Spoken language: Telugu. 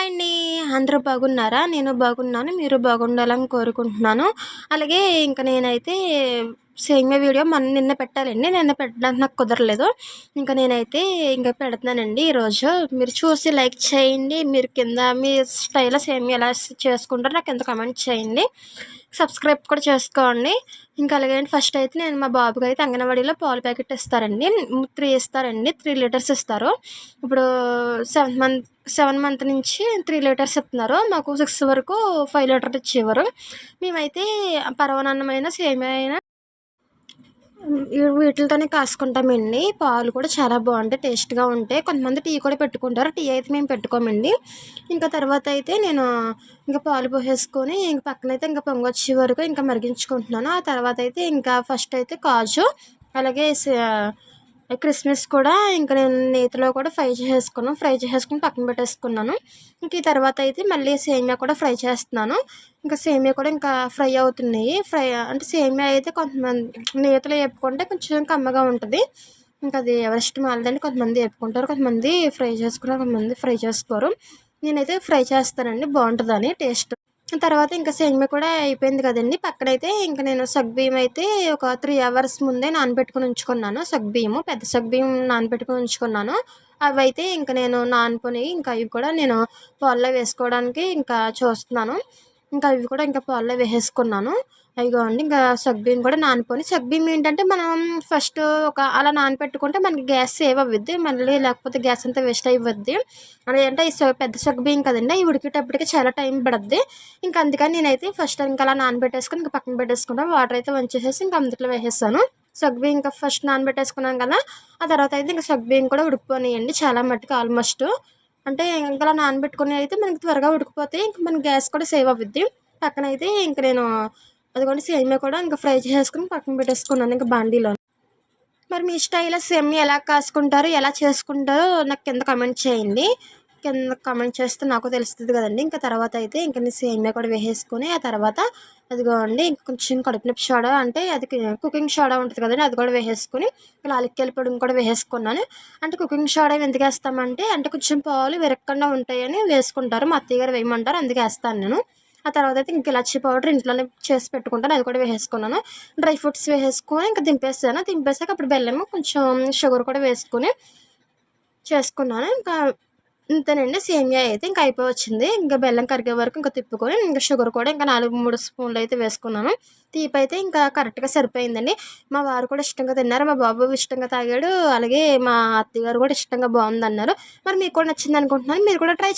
హాయ్ అండి. అందరూ బాగున్నారా? నేను బాగున్నాను మీరు బాగుండాలని కోరుకుంటున్నాను. అలాగే ఇంకా నేనైతే సేమ్ వీడియో మన నిన్న పెట్టాలండి. నిన్న పెట్టడానికి నాకు కుదరలేదు. ఇంకా నేనైతే ఇంకా పెడుతున్నానండి ఈరోజు. మీరు చూసి లైక్ చేయండి. మీరు కింద మీ స్టైల్లో సేమ్ ఎలా చేసుకుంటారో నాకు కింద కమెంట్ చేయండి. సబ్స్క్రైబ్ కూడా చేసుకోండి. ఇంకా అలాగే ఫస్ట్ అయితే నేను మా బాబుకి అయితే అంగన్వాడీలో పాలు ప్యాకెట్ ఇస్తారండి. త్రీ ఇస్తారండి. త్రీ లీటర్స్ ఇస్తారు. ఇప్పుడు సెవెన్ మంత్ సెవెన్ మంత్ నుంచి త్రీ లీటర్స్ ఇస్తున్నారు. మాకు సిక్స్ వరకు ఫైవ్ లీటర్ ఇచ్చేవారు. మేమైతే పరవనన్నమైన సేమ్ అయినా వీటితోనే కాసుకుంటామండి. పాలు కూడా చాలా బాగుంటాయి టేస్ట్గా ఉంటాయి. కొంతమంది టీ కూడా పెట్టుకుంటారు. టీ అయితే మేము పెట్టుకోమండి. ఇంకా తర్వాత అయితే నేను ఇంకా పాలు పోసేసుకొని ఇంక పక్కన అయితే ఇంకా పొంగొచ్చే వరకు ఇంకా మరిగించుకుంటున్నాను. ఆ తర్వాత అయితే ఇంకా ఫస్ట్ అయితే కాజు అలాగే క్రిస్మస్ కూడా ఇంకా నేను నేతిలో కూడా ఫ్రై చేసుకున్నాను ఫ్రై చేసుకుని పక్కన పెట్టేసుకున్నాను. ఇంక ఈ తర్వాత అయితే మళ్ళీ సేమియా కూడా ఫ్రై చేస్తున్నాను. ఇంకా సేమియా కూడా ఇంకా ఫ్రై అవుతున్నాయి. ఫ్రై అంటే సేమియా అయితే కొంతమంది నేతలు వేపుకుంటే కొంచెం కమ్మగా ఉంటుంది. ఇంకా అది ఎవరి ఇష్టం వాళ్ళదండి కొంతమంది వేపుకుంటారు. కొంతమంది ఫ్రై చేసుకున్నారు కొంతమంది ఫ్రై చేసుకోరు. నేనైతే ఫ్రై చేస్తానండి. బాగుంటుందని టేస్ట్. తర్వాత ఇంకా సేమియా కూడా అయిపోయింది కదండి. పక్కనైతే ఇంకా నేను సగ్బియ్యం అయితే ఒక త్రీ అవర్స్ ముందే నానబెట్టుకుని ఉంచుకున్నాను. సగ్బియ్యము పెద్ద సగ్బియ్యం నానబెట్టుకుని ఉంచుకున్నాను. అవి అయితే ఇంకా నేను నానుకొని ఇంకా అవి కూడా నేను పాల్లో వేసుకోవడానికి ఇంకా చూస్తున్నాను. ఇంకా అవి కూడా ఇంకా పాల్లో వేసేసుకున్నాను. అదిగోండి ఇంకా సగ్బియ్యం కూడా నానిపోయి సగ్బియ్యం ఏంటంటే మనం ఫస్ట్ ఒక అలా నానపెట్టుకుంటే మనకి గ్యాస్ సేవ్ అవ్వద్ది. మళ్ళీ లేకపోతే గ్యాస్ అంతా వేస్ట్ అయిపోద్ది అదేంటే ఈ పెద్ద సగ్బియ్యం కదండి ఈ ఉడికేటప్పటికి చాలా టైం పడుద్ది. ఇంకా అందుకని నేనైతే ఫస్ట్ ఇంకా అలా నానబెట్టేసుకుని ఇంకా పక్కన పెట్టేసుకుంటాను వాటర్ అయితే వంచేసేసి ఇంకా అందులో వేసేస్తాను. సగ్బీ ఇంకా ఫస్ట్ నానబెట్టేసుకున్నాం కదా ఆ తర్వాత అయితే ఇంకా సగ్బీం కూడా ఉడికిపోయినాయండి చాలా మట్టుకు ఆల్మోస్ట్ అంటే ఇంకా అలా నానబెట్టుకుని అయితే మనకి త్వరగా ఉడికిపోతే ఇంకా మన గ్యాస్ కూడా సేవ్ అవుద్ది పక్కన అయితే ఇంక నేను అదిగోండి సేమియా కూడా ఇంకా ఫ్రై చేసుకుని పక్కన పెట్టేసుకున్నాను ఇంకా బాండీలో మరి మీ స్టైల్ సేమియా ఎలా కాసుకుంటారు ఎలా చేసుకుంటారో నాకు కింద కమెంట్ చేయండి. కింద కమెంట్ చేస్తే నాకు తెలుస్తుంది కదండి. ఇంకా తర్వాత అయితే ఇంకా నేను సేమియా కూడా వేసేసుకొని ఆ తర్వాత అదిగోండి ఇంకా కొంచెం కడుపు నొప్పి సోడా అంటే అది కుకింగ్ సోడా ఉంటుంది కదండి అది కూడా వేసేసుకుని ఇలా పొడి కూడా వేసేసుకున్నాను. అంటే కుకింగ్ సోడా ఎందుకు వేస్తామంటే అంటే కొంచెం పాలు విరక్కుండా ఉంటాయని వేసుకుంటారు. మా అత్తయ్య గారు వేయమంటారు అందుకే వేస్తాను నేను. ఆ తర్వాత అయితే ఇంక ఇలాచి పౌడర్ ఇంట్లోనే చేసి పెట్టుకుంటాను. అది కూడా వేసేసుకున్నాను. డ్రై ఫ్రూట్స్ వేసేసుకొని ఇంకా దింపేస్తాను. దింపేసాక అప్పుడు బెల్లము కొంచెం షుగర్ కూడా వేసుకొని చేసుకున్నాను. ఇంకా ఇంతేనండి. సేమియా అయితే ఇంకా అయిపోయి వచ్చింది ఇంకా బెల్లం కరిగే వరకు ఇంకా తిప్పుకొని ఇంకా షుగర్ కూడా ఇంకా నాలుగు మూడు స్పూన్లు అయితే వేసుకున్నాను. తీపి అయితే ఇంకా కరెక్ట్గా సరిపోయిందండి. మా వారు కూడా ఇష్టంగా తిన్నారు. మా బాబు ఇష్టంగా తాగాడు. అలాగే మా అత్తగారు కూడా ఇష్టంగా బాగుంది అన్నారు మరి మీకు కూడా నచ్చింది అనుకుంటున్నాను. మీరు కూడా ట్రై